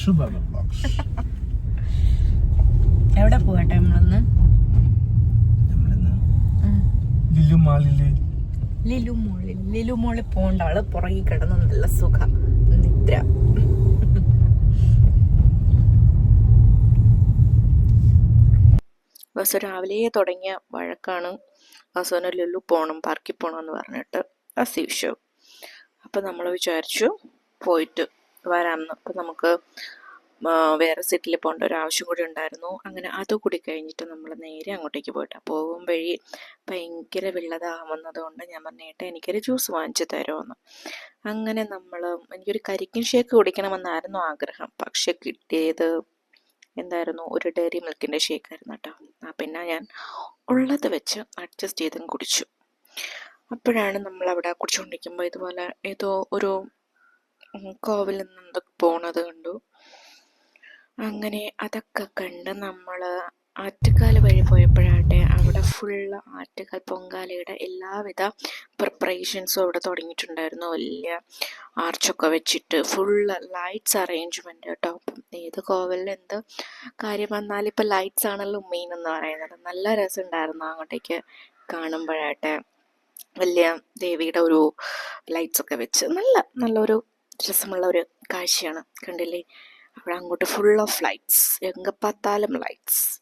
എവിടെ പോകട്ടെ നമ്മളൊന്ന്? ലില്ലു ലിലു മോളിൽ. ലിലു മോളിൽ പോകേണ്ട. ആൾ പുറകിൽ കിടന്ന് നല്ല സുഖ. നിദ്ര. ബസ് രാവിലെ തുടങ്ങിയ വഴക്കാണ് അവസാനം ലുലു പോകണം പാർക്കിൽ പോകണം എന്ന് പറഞ്ഞിട്ട് അസീഷു അപ്പം നമ്മൾ വിചാരിച്ചു പോയിട്ട് വരാമെന്ന് അപ്പം നമുക്ക് വേറെ സീറ്റിൽ പോകേണ്ട ഒരു ആവശ്യം കൂടി ഉണ്ടായിരുന്നു. അങ്ങനെ അത് കൂടി കഴിഞ്ഞിട്ട് നമ്മൾ നേരെ അങ്ങോട്ടേക്ക് പോയിട്ട്. പോകും വഴി ഭയങ്കര വെള്ളതാകുന്നത് വന്നതുകൊണ്ട് ഞാൻ പറഞ്ഞു ഏട്ടാ എനിക്കൊരു ജ്യൂസ് വാങ്ങിച്ചു തരുമെന്ന് അങ്ങനെ നമ്മൾ എനിക്കൊരു കരിക്കിൻ ഷേക്ക് കുടിക്കണമെന്നായിരുന്നു ആഗ്രഹം. പക്ഷെ കിട്ടിയത് എന്തായിരുന്നു? ഒരു ഡെയറി മിൽക്കിന്റെ ഷേക്കായിരുന്നു കേട്ടോ. ആ പിന്നെ ഞാൻ ഉള്ളത് വെച്ച് അഡ്ജസ്റ്റ് ചെയ്തും കുടിച്ചു. അപ്പോഴാണ് നമ്മൾ അവിടെ കുടിച്ചുകൊണ്ടിരിക്കുമ്പോൾ ഇതുപോലെ ഏതോ ഒരു കോവിൽ നിന്ന് പോണത് കണ്ടു. അങ്ങനെ അതൊക്കെ കണ്ട് നമ്മൾ ആറ്റുകാൽ വഴി പോയപ്പോഴാട്ടെ അവിടെ ഫുള്ള് ആറ്റുകാൽ പൊങ്കാലയുടെ എല്ലാവിധ പ്രിപ്പറേഷൻസും അവിടെ തുടങ്ങിയിട്ടുണ്ടായിരുന്നു. വലിയ ആർച്ചൊക്കെ വെച്ചിട്ട് ഫുള്ള് ലൈറ്റ്സ് അറേഞ്ച്മെന്റ് കേട്ടോ. ഏത് കോവിലിൽ എന്ത് കാര്യം വന്നാലും ഇപ്പം ലൈറ്റ്സ് ആണല്ലോ മെയിൻ എന്ന് പറയുന്നത്. നല്ല രസം ഉണ്ടായിരുന്നു അങ്ങോട്ടേക്ക് കാണുമ്പോഴാട്ടെ. വലിയ ദേവിയുടെ ഒരു ലൈറ്റ്സൊക്കെ വെച്ച് നല്ല നല്ലൊരു രസമുള്ള ഒരു കാഴ്ചയാണ്. കണ്ടില്ലേ? അവിടെ അങ്ങോട്ട് full of lights Enga പത്താലും lights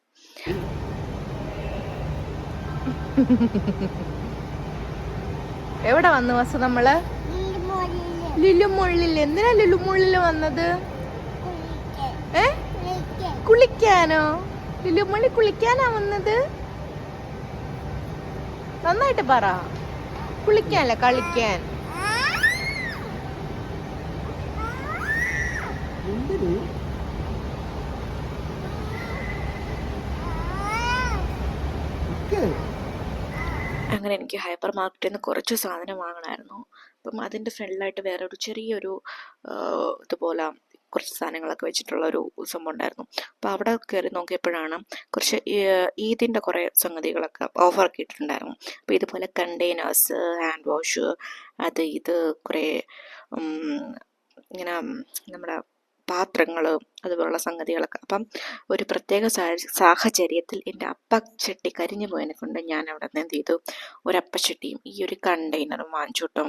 എവിടെ വന്നു വസു നമ്മൾ? ലുലുമുള്ളിൽ എന്തിനാ ലുലുമുള്ളിൽ വന്നത്? ഏ? കുളിക്കാനോ? ലുലുമുള്ളി കുളിക്കാനാ വന്നത്? നന്നായിട്ട് പറ. കുളിക്കാനല്ല കളിക്കാൻ. അങ്ങനെ എനിക്ക് ഹൈപ്പർ മാർക്കറ്റിൽ നിന്ന് കുറച്ച് സാധനം വാങ്ങണമായിരുന്നു. അപ്പം അതിന്റെ ഫ്രണ്ടിലായിട്ട് വേറെ ഒരു ചെറിയൊരു ഇതുപോലെ കുറച്ച് സാധനങ്ങളൊക്കെ വെച്ചിട്ടുള്ള ഒരു സംഭവം ഉണ്ടായിരുന്നു. അപ്പോൾ അവിടെ കയറി നോക്കിയപ്പോഴാണ് കുറച്ച് ഈദിന്റെ കുറേ സംഗതികളൊക്കെ ഓഫർ ഒക്കെ ഇട്ടിട്ടുണ്ടായിരുന്നു. അപ്പോൾ ഇതുപോലെ കണ്ടെയ്നേഴ്സ് ഹാൻഡ് വാഷ് അത് ഇത് കുറേ ഇങ്ങനെ നമ്മുടെ പാത്രങ്ങൾ അതുപോലുള്ള സംഗതികളൊക്കെ. അപ്പം ഒരു പ്രത്യേക സാഹചര്യത്തിൽ എന്റെ അപ്പച്ചട്ടി കരിഞ്ഞു പോയതിനെ കൊണ്ട് ഞാൻ അവിടെ നിന്ന് എന്ത് ചെയ്തു? ഒരപ്പച്ചട്ടിയും ഈ ഒരു കണ്ടെയ്നറും വാങ്ങിച്ചു കേട്ടോ.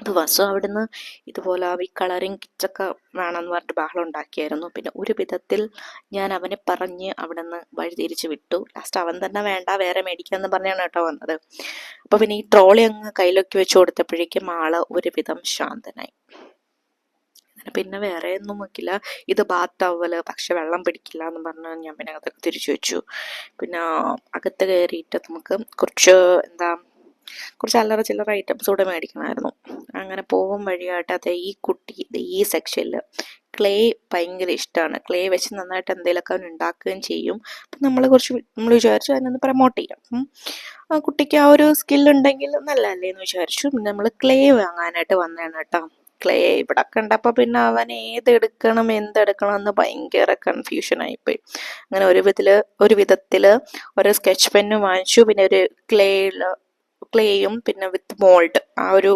അപ്പോൾ വസു അവിടുന്ന് ഇതുപോലെ ഈ കളറിങ് കിച്ചൊക്കെ വേണമെന്ന് പറഞ്ഞിട്ട് ബഹളം ഉണ്ടാക്കിയായിരുന്നു. പിന്നെ ഒരു വിധത്തിൽ ഞാൻ അവനെ പറഞ്ഞ് അവിടെ നിന്ന് വഴിതിരിച്ച് വിട്ടു. ലാസ്റ്റ് അവൻ തന്നെ വേണ്ട വേറെ മേടിക്കാമെന്ന് പറഞ്ഞാണ് കേട്ടോ വന്നത്. അപ്പോൾ പിന്നെ ഈ ട്രോളി അങ്ങ് കയ്യിലൊക്കെ വെച്ച് കൊടുത്തപ്പോഴേക്കും ആൾ ഒരുവിധം ശാന്തനായി. പിന്നെ വേറെ ഒന്നും വെക്കില്ല. ഇത് ബാത്താവൽ പക്ഷെ വെള്ളം പിടിക്കില്ല എന്ന് പറഞ്ഞ് ഞാൻ പിന്നെ അകത്ത് തിരിച്ചു വെച്ചു. പിന്നെ അകത്ത് കയറിയിട്ട് നമുക്ക് കുറച്ച് എന്താ കുറച്ച് അല്ലറ ചില്ലറ ഐറ്റംസ് കൂടെ മേടിക്കണമായിരുന്നു. അങ്ങനെ പോകും വഴിയായിട്ട് അത് ഈ കുട്ടി ഈ സെക്ഷനിൽ ക്ലേ ഭയങ്കര ഇഷ്ടമാണ് ക്ലേ വെച്ച് നന്നായിട്ട് എന്തെങ്കിലുമൊക്കെ അവൻ ഉണ്ടാക്കുകയും ചെയ്യും. അപ്പം നമ്മൾ കുറച്ച് നമ്മൾ വിചാരിച്ചു അതിനൊന്ന് പ്രൊമോട്ട് ചെയ്യാം. ആ കുട്ടിക്ക് ആ ഒരു സ്കിൽ ഉണ്ടെങ്കിൽ നല്ലതല്ലേ എന്ന് വിചാരിച്ചു നമ്മൾ ക്ലേ വാങ്ങാനായിട്ട് വന്നതാണ് കേട്ടോ. ക്ലേ ഇവിടെ കണ്ടപ്പോൾ പിന്നെ അവൻ ഏതെടുക്കണം എന്തെടുക്കണം എന്ന് ഭയങ്കര കൺഫ്യൂഷൻ ആയിപ്പോയി. അങ്ങനെ ഒരു വിധത്തിൽ ഒരു വിധത്തിൽ ഒരു സ്കെച്ച് പെന്നും വാങ്ങിച്ചു. പിന്നെ ഒരു ക്ലേയിൽ ക്ലേയും പിന്നെ വിത്ത് മോൾഡ് ആ ഒരു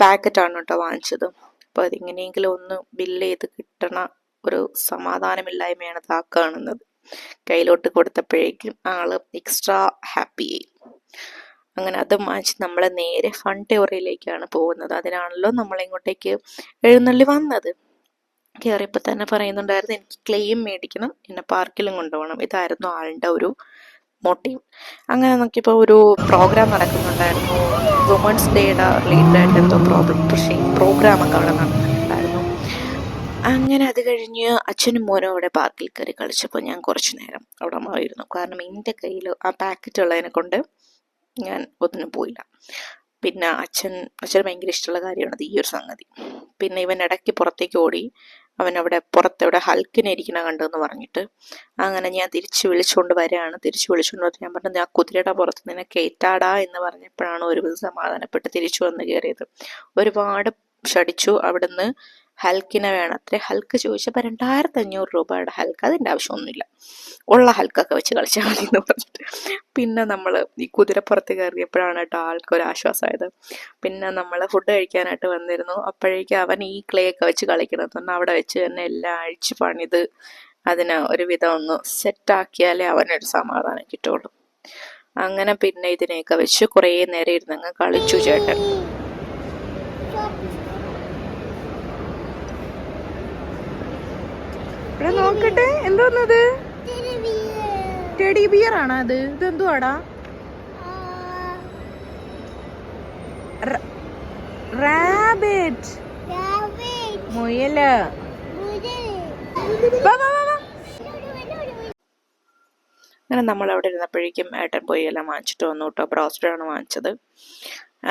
പാക്കറ്റാണ് കേട്ടോ വാങ്ങിച്ചത്. അപ്പോൾ അതിങ്ങനെയെങ്കിലും ഒന്ന് ബില്ല് ചെയ്ത് കിട്ടണ ഒരു സമാധാനമില്ലായ്മയാണ് ഇതാ കാണുന്നത്. കയ്യിലോട്ട് കൊടുത്തപ്പോഴേക്കും ആൾ എക്സ്ട്രാ ഹാപ്പി ആയി. അങ്ങനെ അത് മാച്ച് നമ്മൾ നേരെ ഫൺ ടെവറിയിലേക്കാണ് പോകുന്നത്. അതിനാണല്ലോ നമ്മൾ ഇങ്ങോട്ടേക്ക് എഴുന്നള്ളി വന്നത്. കയറിയപ്പോൾ തന്നെ പറയുന്നുണ്ടായിരുന്നു എനിക്ക് ക്ലെയിം മേടിക്കണം എന്നെ പാർക്കിലും കൊണ്ടുപോകണം. ഇതായിരുന്നു ആളുടെ ഒരു മോട്ടീവ് അങ്ങനെ നോക്കിയപ്പോൾ ഒരു പ്രോഗ്രാം നടക്കുന്നുണ്ടായിരുന്നു. വുമൺസ് ഡേയുടെ റിലേറ്റഡ് ആയിട്ട് എന്തോ പ്രോബ്ലം പക്ഷേ പ്രോഗ്രാമൊക്കെ അവിടെ നടക്കുന്നുണ്ടായിരുന്നു അങ്ങനെ അത് കഴിഞ്ഞ് അച്ഛനും മോനും അവിടെ പാർക്കിൽ കയറി കളിച്ചപ്പോൾ ഞാൻ കുറച്ച് നേരം അവിടെ മാറിയിരുന്നു കാരണം എന്റെ കയ്യിൽ ആ പാക്കറ്റ് ഉള്ളതിനെ കൊണ്ട് ഞാൻ ഒന്നിനും പോയില്ല. പിന്നെ അച്ഛൻ അച്ഛന് ഭയങ്കര ഇഷ്ടമുള്ള കാര്യമാണ് ഈ ഒരു സംഗതി. പിന്നെ ഇവൻ ഇടയ്ക്ക് പുറത്തേക്ക് ഓടി. അവൻ അവിടെ പുറത്തെവിടെ ഹൽക്കിനെ ഇരിക്കണ കണ്ടെന്ന് പറഞ്ഞിട്ട് അങ്ങനെ ഞാൻ തിരിച്ച് വിളിച്ചുകൊണ്ട് വരികയാണ്. തിരിച്ച് വിളിച്ചുകൊണ്ട് വന്നിട്ട് ഞാൻ പറഞ്ഞു ആ കുതിരയുടെ പുറത്ത് നിന്നെ കയറ്റാടാ എന്ന് പറഞ്ഞപ്പോഴാണ് ഒരു സമാധാനപ്പെട്ട് തിരിച്ചു വന്ന് കയറിയത്. ഒരുപാട് ഷടിച്ചു അവിടുന്ന് ഹൽക്കിനെ വേണം. അത്ര ഹൽക്ക് ചോദിച്ചപ്പോൾ രണ്ടായിരത്തി അഞ്ഞൂറ് രൂപയുടെ ഹൽക്ക്. അതിന്റെ ആവശ്യമൊന്നുമില്ല. ഉള്ള ഹൽക്കൊക്കെ വെച്ച് കളിച്ചാൽ മതി എന്ന് പറഞ്ഞിട്ട്. പിന്നെ നമ്മൾ ഈ കുതിരപ്പുറത്ത് കയറിയപ്പോഴാണ് കേട്ടോ ആൾക്കൊരു ആശ്വാസമായത്. പിന്നെ നമ്മൾ ഫുഡ് കഴിക്കാനായിട്ട് വന്നിരുന്നു. അപ്പോഴേക്കും അവൻ ഈ ക്ലേ ഒക്കെ വെച്ച് കളിക്കണം പറഞ്ഞാൽ അവിടെ വെച്ച് തന്നെ എല്ലാം അഴിച്ച് പണിത് അതിന് ഒരുവിധം ഒന്ന് സെറ്റാക്കിയാലേ അവനൊരു സമാധാനം കിട്ടുള്ളൂ അങ്ങനെ പിന്നെ ഇതിനെയൊക്കെ വെച്ച് കുറേ നേരം ഇരുന്നങ്ങ് കളിച്ചു ചേട്ടൻ. ഇവിടെ നോക്കട്ടെ എന്തോന്നത് ടെഡി ബിയർ ആണോ അത്? ഇതെന്തുവാടാ? റാബിറ്റ് മുയൽ. വാ, വാ, വാ, വാ. അങ്ങനെ നമ്മൾ അവിടെ ഇരുന്നപ്പോഴേക്കും ഏട്ടൻ പോയി എല്ലാം വാങ്ങിച്ചിട്ട് വന്നു കേട്ടോ. ബ്രോസ്റ്റഡാണ് വാങ്ങിച്ചത്.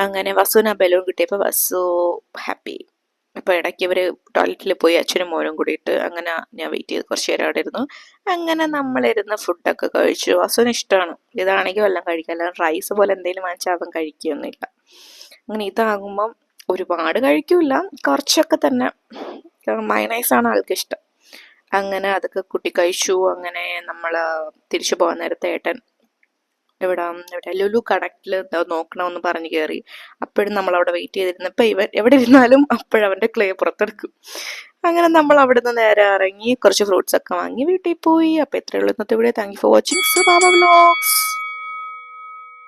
അങ്ങനെ വസുവിന് ആ ബലൂൺ കിട്ടിയപ്പോൾ വസു ഹാപ്പി അപ്പോൾ ഇടയ്ക്ക് ഇവർ ടോയ്ലറ്റിൽ പോയി അച്ഛനും മോനും കൂടിയിട്ട് അങ്ങനെ ഞാൻ വെയിറ്റ് ചെയ്ത് കുറച്ച് നേരം അവിടെ ഇരുന്നു. അങ്ങനെ നമ്മളിരുന്ന് ഫുഡൊക്കെ കഴിച്ചു. അസുഖം ഇഷ്ടമാണ്. ഇതാണെങ്കിൽ വല്ലതും കഴിക്കാം. അല്ലാതെ റൈസ് പോലെ എന്തെങ്കിലും വാങ്ങിച്ചാൽ അവൻ കഴിക്കുകയൊന്നുമില്ല അങ്ങനെ ഇതാകുമ്പം ഒരുപാട് കഴിക്കില്ല. കുറച്ചൊക്കെ തന്നെ മയണൈസാണ് ആൾക്ക് ഇഷ്ടം. അങ്ങനെ അതൊക്കെ കുട്ടി കഴിച്ചു. അങ്ങനെ നമ്മൾ തിരിച്ചു പോകാൻ നേരത്തെ ഏട്ടൻ ഇവിടെ എവിടെ? ലുലു കണക്റ്റിൽ നോക്കണമെന്ന് പറഞ്ഞു കയറി അപ്പോഴും നമ്മൾ അവിടെ വെയിറ്റ് ചെയ്തിരുന്നപ്പോൾ ഇവൻ എവിടെ ഇരുന്നാലും അപ്പോഴവന്റെ ക്ലേ പുറത്തെടുക്കും. അങ്ങനെ നമ്മൾ അവിടുന്ന് നേരെ ഇറങ്ങി കുറച്ച് ഫ്രൂട്ട്സ് ഒക്കെ വാങ്ങി വീട്ടിൽ പോയി. അപ്പോൾ ഇത്രയുള്ള ഇന്നത്തെ video thank you for watching so Baba vlogs